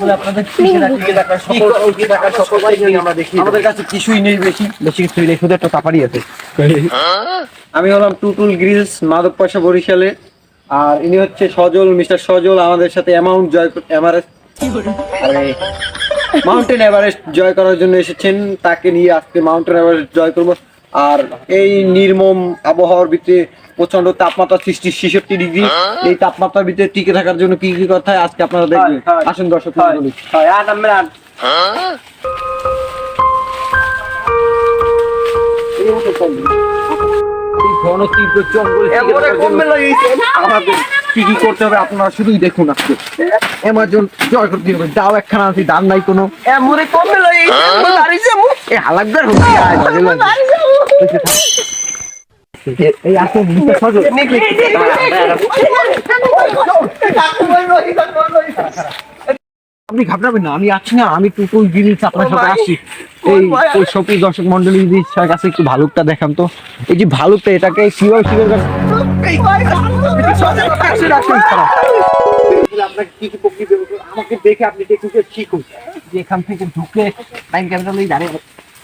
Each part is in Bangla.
বলে আপনাদের টিকে রাখি টিকে রাখার সকল টিকে রাখার সকল টেকনিক আমরা দেখি। আমাদের কাছে কিছুই নেই বেশি। বেশি কিছুই নেই শুধু একটা তাপারি আছে। আমি হলাম টুটুল গ্রিলস মাদক পয়সা বরিশালে। আর ইনি হচ্ছে সজল মিস্টার সজল আমাদের সাথে অ্যামাউন্ট জয় মাউন্টেন এভারেস্ট জয় করার জন্য এসেছেন। তাকে নিয়ে আজকে মাউন্টেন এভারেস্ট জয় করব। আর এই নির্মম আবহাওয়ার ভিতরে প্রচণ্ড তাপমাত্রা সৃষ্টি ছেষট্টি ডিগ্রি। এই তাপমাত্রার ভিতরে টিকে থাকার জন্য কি কি কথা আজকে আপনারা দেখবেন। হয়, হয়। আসুন দর্শক হয়। হয়। কি কি করতে হবে আপনারা শুধুই দেখুন আজকে। অ্যামাজন জয় করতে হবে। দাও একখানা আনছি দাম নাই কোনো। এ হালাকদার হচ্ছে। আপনি ঘাবড়াবেন না, আমি আছি না, আমি টুকুল গিরিস আপনার সাথে আসছি। এই ওই সবই দর্শক মন্ডলী দিদির কাছে একটু ভালুকটা দেখান তো। এই যে ভালুকটা, এটাকে কীভাবে শিকার আপনাকে কি কি আমাকে দেখে আপনি টেকনিকে শিখুন যে এখান থেকে ঢুকে টাইম ক্যামেরা নিয়ে দাঁড়িয়ে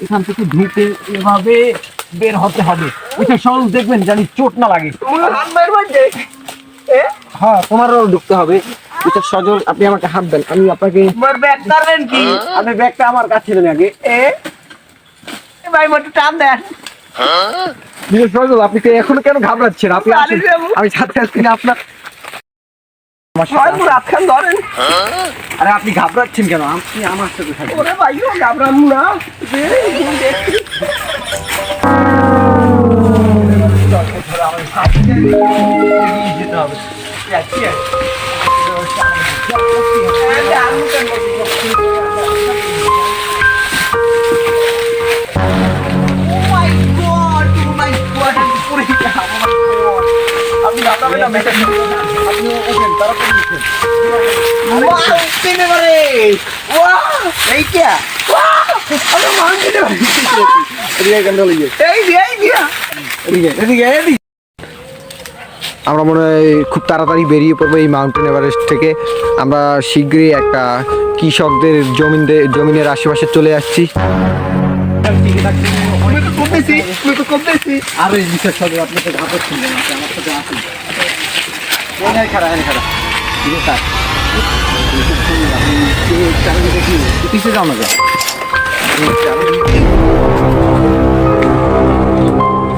এখান থেকে ঢুকে এভাবে বের হতে হবে। এটা সরল দেখবেন জানি চোট না লাগে। হ্যাঁ তোমারও ঢুকতে হবে। এটা সজল আপনি আমাকে হাত দেন। আমি আপনাকে কি? আপনি ব্যাগটা আমার কাছে দেন আগে। এ? ভাই মোটে টান দেন। সজল আপনি এখনও কেন ঘাবড়াচ্ছেন? আপনি। আমি সাথে আসছি আপনার আমার সাথে হয় আসুন। মোর হাতখান ধরেন আরে আপনি ঘাবড়াচ্ছেন কেন? আপনি আমার সাথে থাকবেন ওরে ভাই ও গাবরাম না ম্যাটার আমরা মনে হয় খুব তাড়াতাড়ি বেরিয়ে পড়ব এই মাউন্টেন এভারেস্ট থেকে। আমরা শীঘ্রই একটা কৃষকদের জমিন জমিনের আশেপাশে চলে আসছি। আরে পিছিয়ে যাও না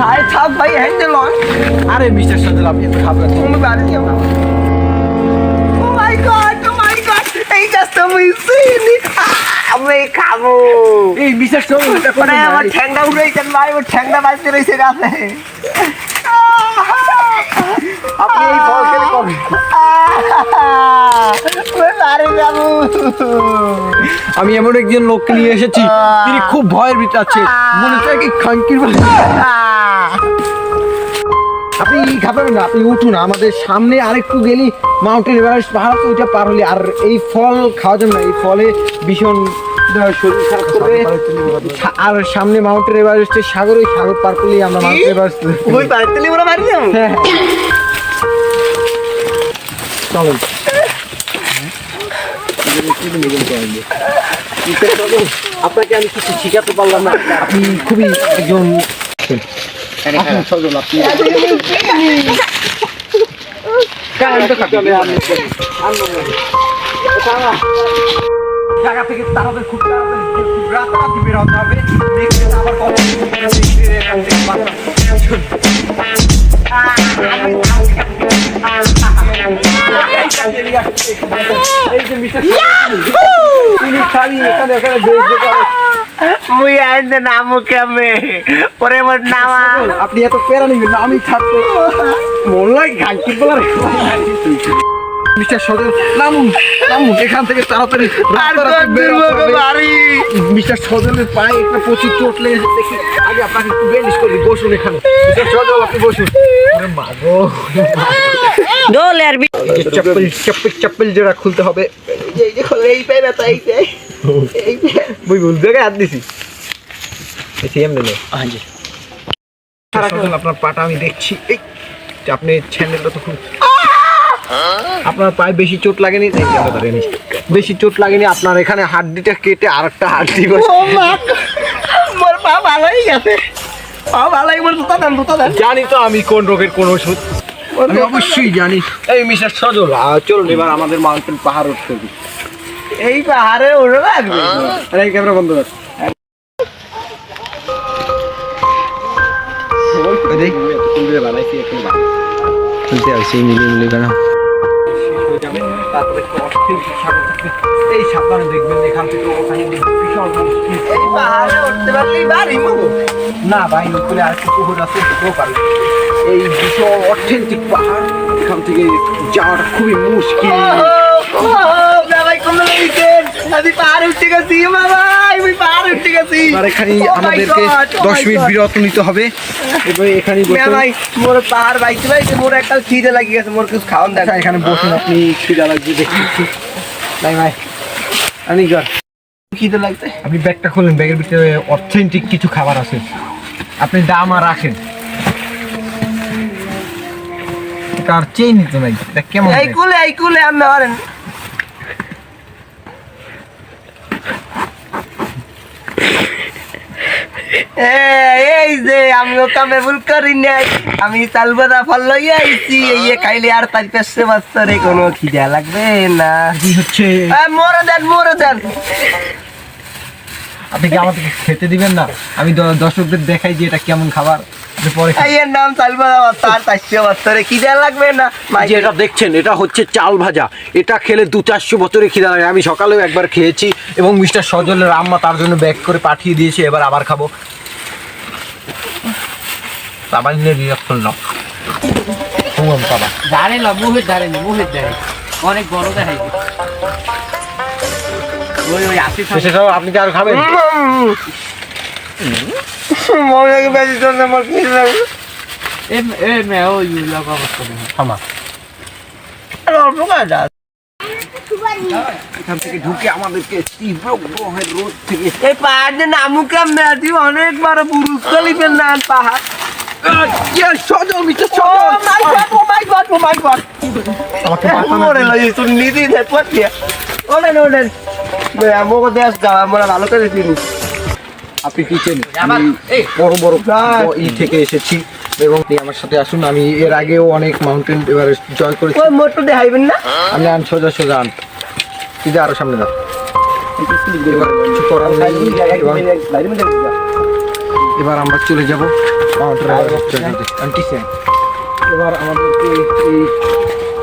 তাই থাক ভাই হ্যান্ডেল অন আরে মিস্টার সদর আপনি তো ঘাবড়াচ্ছেন তুমি বাড়ি যাও ও my god oh my god এই গাছটা আমি চিনি। আমি খাব। এই সদর এটা মানে আমার ঠ্যাংটা উড়াইছেন ভাই ওর ঠ্যাংটা বাঁচতে রয়েছে গাছে আপনি এই ফল খেলে কবে? আমি এমন একজন লোককে নিয়ে এসেছি তিনি খুব ভয়ের ভিতরে আছে। মনে হচ্ছে কি খাঙ্কির আপনি খাবেন না আপনি উঠুন আমাদের সামনে আরেকটু গেলি মাউন্টেন এভারেস্ট পাহাড় আছে ওইটা পার হলে। আর এই ফল খাওয়া যাবে না এই ফলে ভীষণ শরীর খারাপ করবে। আর সামনে মাউন্টেন এভারেস্টের সাগর ওই সাগর পার করলেই আমরা মাউন্টেন এভারেস্ট ওই বাড়িতে নিয়ে ওরা বাড়ি যাব হ্যাঁ। হ্যাঁ। আপনাকে আমি কিছু শিখাতে পারলাম না। আপনি খুবই একজন সজল, আপনি জায়গা থেকে তাড়াতাড়ি খুব তাড়াতাড়ি রাতারাতি বের হতে হবে। দেখতে আবার কখন এখান মুই নামো কেমে পরে মোর নামা। আপনি এত পেরা নিবেন না আমি থাকতে মন লাগে ঘাঁটি বলার। মিস্টার সদর নামুন নামুন এখান থেকে তাড়াতাড়ি মিস্টার পায়ে একটা প্রচুর চোট দেখি আগে আপনাকে একটু বেন্ডিশ করি বসুন এখানে। মিস্টার আপনি বসুন। চপ্পল চপ্পল চপ্পল যেটা খুলতে হবে। এই যে খোলে এই পাই ব্যথা এই যে এই যে বই ভুল জায়গায় হাত দিছি। সিএম দিলে ਹਾਂਜੀ সজল আপনার পাটা আমি দেখছি। এই আপনি চ্যানেলটা তো খুব আপনার পায়ে বেশি চোট লাগেনি? বেশি চোট লাগেনি আপনার এখানে হাড্ডিটা কেটে আর একটা হাড্ডি বসে। ও মা মোর পা ভালোই গেছে। পা ভালোই জুতা দেন জুতা দেন। জানি তো আমি কোন রোগের কোন ওষুধ। আমি অবশ্যই জানি। এই মিস্টার সজল চলুন এবার আমাদের মাউন্টেন পাহাড় উঠতে এই পাহাড়ে উড়ে লাগবে। আরে এই ক্যামেরা বন্ধ কর। এই সাবধানে দেখবেন এখান থেকে ওখানে বিশাল এই পাহাড়ে উঠতে পারলেই বাড়ি না ভাই উপরে আর কিছু পুকুর আছে যেতেও পারে। এই বিশাল অথেন্টিক পাহাড় এখান থেকে যাওয়াটা খুবই মুশকিল। আমি নিতে কিছু ব্যাগটা খুলুন ব্যাগের ভিতরে অথেন্টিক কিছু খাবার আছে আপনি দাম আর রাখেন কার চেইন তো নাই কেমন এই কুলে এই কুলে, আমি মারেন এই যে আমি ও কামে ভুল করি নাই। আমি তালবাদা ফল লইয়া আইছি। এই খাইলে আর তার পেছে বছরে কোনো খিদা লাগবে না। কি হচ্ছে? এই মোরে দেন মোরে দেন আপনি কি আমাদেরকে খেতে দিবেন না? আমি দর্শকদের দেখাই যে এটা কেমন খাবার। এর নাম তালবাদা তার চারশো বছরে খিদা লাগবে না। যে এটা দেখছেন এটা হচ্ছে চাল ভাজা। এটা খেলে দু চারশো বছরে খিদা লাগে। আমি সকালেও একবার খেয়েছি এবং মিস্টার সজলের আম্মা তার জন্য ব্যাগ করে পাঠিয়ে দিয়েছে। এবার আবার খাব। বাবা নিয়ে রিয়াকশন নাও শুনুন বাবা। ধারে না মুহের ধারে না মুহের ধারে অনেক বড় দেখাই ওই ওই আসি আপনি কি আর খাবেন? মনে বেশি জন্য আমার লাগবে এ এ মে লগা থামা। আর অল্প কাজা এখান থেকে ঢুকে আমাদেরকে তীব্র গ্রহের রোদ থেকে এই পাহাড় যে নামুকে মেয়াদি অনেক বড় বুরুজ খলিফের নাম পাহাড়। Sajal mister oh my god oh my god oh my god আমাকে বাঁচানোর মোরে জন্য- লই তুই নিদি দে পটিয়া ওলেন ওলেন বে আমগো দেশ গাওয়া আমরা ভালো করে চিনি আপনি কি চেন আমি বড় বড়। ই থেকে এসেছি এবং আমার সাথে আসুন আমি এর আগেও অনেক মাউন্টেন এভারেস্ট জয় করেছি। ওই মোটর দেখাইবেন না? আমি আন সোজা সোজা আন। তুই আরও সামনে দাও। কিছু করার নেই এবার- আমরা চলে যাব আন্টি সেন এবার আমাদেরকে এই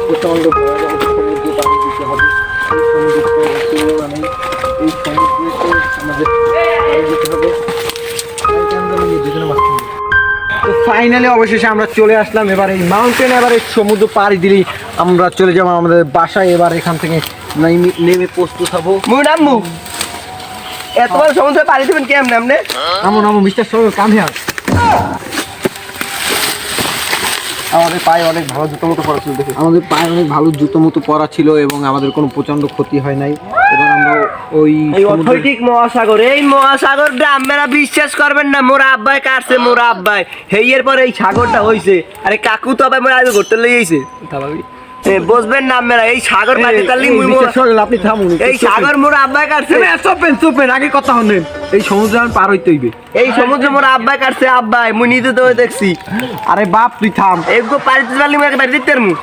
প্রচণ্ড দিতে হবে। এই এই আমাদের দিতে হবে। তো ফাইনালি অবশেষে আমরা চলে আসলাম। এবার এই মাউন্টেন এবারে সমুদ্র পাড়ি দিলেই আমরা চলে যাব আমাদের বাসায়। এবার এখান থেকে নেমে- প্রস্তুত হব। মুই নামু এত বড় সমুদ্রে পাড়ি দিবেন কেমন আপনি? নামো মিস্টার কাম হিয়ার। আমাদের পায়ে অনেক ভালো জুতো মতো পরা ছিল দেখে। আমাদের পায়ে অনেক ভালো জুতো মতো পরা ছিল এবং আমাদের কোনো প্রচণ্ড ক্ষতি হয় নাই। এবার আমরা ওই এই অথৈতিক মহাসাগর এই মহাসাগর আপনারা বিশ্বাস করবেন না মোর আব্বাই কাটছে মোর আব্বাই। হেইয়ের পরে এই সাগরটা হইছে। আরে কাকু তো আবার মোর আগে ঘুরতে লই বুঝবেন না আপনারা এই সাগর মোর আপনি থামুন এই সাগর মোর আব্বাই কাটছে। এই, চুপেন চুপেন আগে কথা এই সমুদ্র আমি পার হইতে হইবে। এই সমুদ্র মোর আব্বাই কাটছে আব্বাই মুই নিজে তো দেখছি। আরে বাপ তুই থাম। এগো পারিতে পারলি মুই বাড়ি দিতে মু।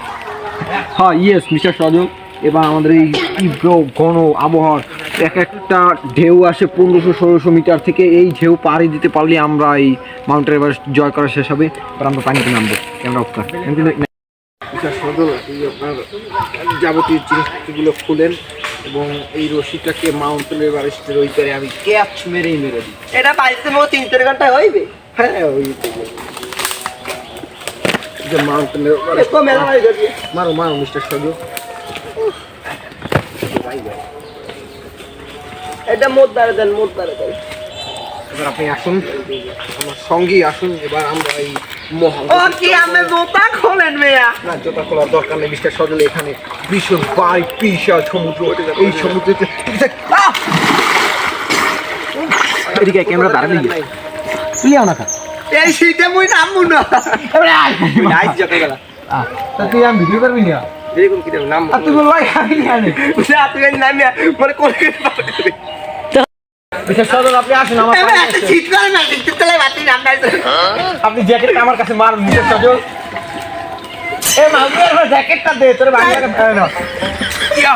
হ্যাঁ ইয়েস মিস্টার সজল। এবার আমাদের এই তীব্র ঘন আবহাওয়ার এক একটা ঢেউ আসে পনেরোশো ষোলোশো মিটার থেকে। এই ঢেউ পাড়ি দিতে পারলে আমরা এই মাউন্টেন এভারেস্ট জয় করা শেষ হবে। আমরা পানিতে নামবো। ক্যামেরা অফ সজল এই আপনার যাবতীয় জিনিসপত্রগুলো খুলেন এবং এই রশিটাকে মাউন্টেন এভারেস্টের ওই পারে আমি ক্যাচ মেরেই মেরে দিই। এটা পাইতে মো তিন চার ঘণ্টা হইবে। হ্যাঁ ওই যে মাউন্টেন এভারেস্ট একো মেলা হই গেছে। মারো মারো মিস্টার সজল এটা মোর দ্বারা দেন মোর দ্বারা দেন এবার আপনি আসুন। আমার সঙ্গেই আসুন। এবার আমরা এই ও কি আমি জোতা খোলেন মেয়া? না জোতা খোলার দরকার নেই মিস্টার সজল এখানে ভীষণ বাই বিশাল সমুদ্র। এই সমুদ্রতে এদিকে ক্যামেরা দাঁড়ালে তুই আও না এই শীতে মুই নামবো না। তুই আমি ভিডিও করবি না? কি নাম তুই নামে মানে কোন বিশেষ সদর আপনি আসুন আমার আপনি জ্যাকেট আমার কাছে মার বিশেষ সজল এ মাউন্টেন আমার জ্যাকেটটা দে তোর বাড়ি ইয়া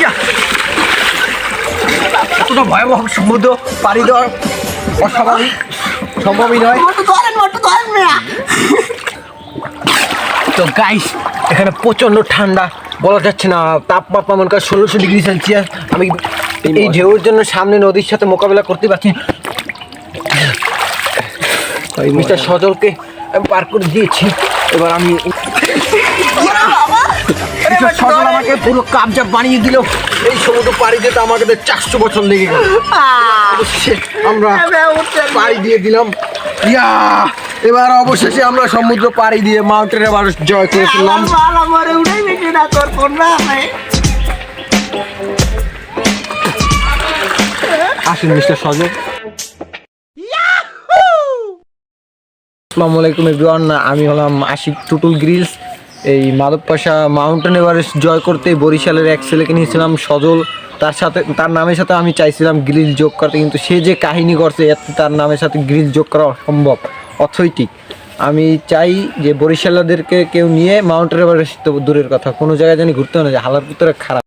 ইয়া। এতটা ভয়াবহ সমুদ্র পাড়ি দেওয়া অস্বাভাবিক সম্ভবই নয়। তো গাইস এখানে প্রচণ্ড ঠান্ডা বলা যাচ্ছে না তাপমাত্রা মনে কর ষোলোশো ডিগ্রি সেলসিয়াস। আমি এই ঢেউর জন্য সামনে নদীর সাথে মোকাবেলা করতে পারছি। মিস্টার সজলকে আমি পার করে দিয়েছি। এবার আমি সজল আমাকে পুরো কাবজা বানিয়ে দিল। এই সমুদ্র পাড়ি যেতে আমাকে চারশো বছর লেগে গেল। অবশেষে আমরা পাড়ি দিয়ে দিলাম। ইয়া! এবার অবশেষে আমরা সমুদ্র পাড়ি দিয়ে মাউন্টেন এভারেস্ট জয় করে ফেললাম আসুন মিস্টার সজল। আসসালামু আলাইকুম এভরিওয়ান, আমি হলাম আশিক টুটুল গ্রিলস। এই মাধবপাশা মাউন্টেন এভারেস্ট জয় করতে বরিশালের এক ছেলেকে নিয়েছিলাম সজল। তার সাথে তার নামের সাথে আমি চাইছিলাম গ্রিল যোগ করতে, কিন্তু সে যে কাহিনী করছে, এতে তার নামের সাথে গ্রিল যোগ করা অসম্ভব অথৈটিক আমি চাই যে বরিশালাদেরকে কেউ নিয়ে মাউন্টেন এভারেস্ট দূরের কথা, কোনো জায়গায় জানি ঘুরতে না যে হালার ভিতরে খারাপ।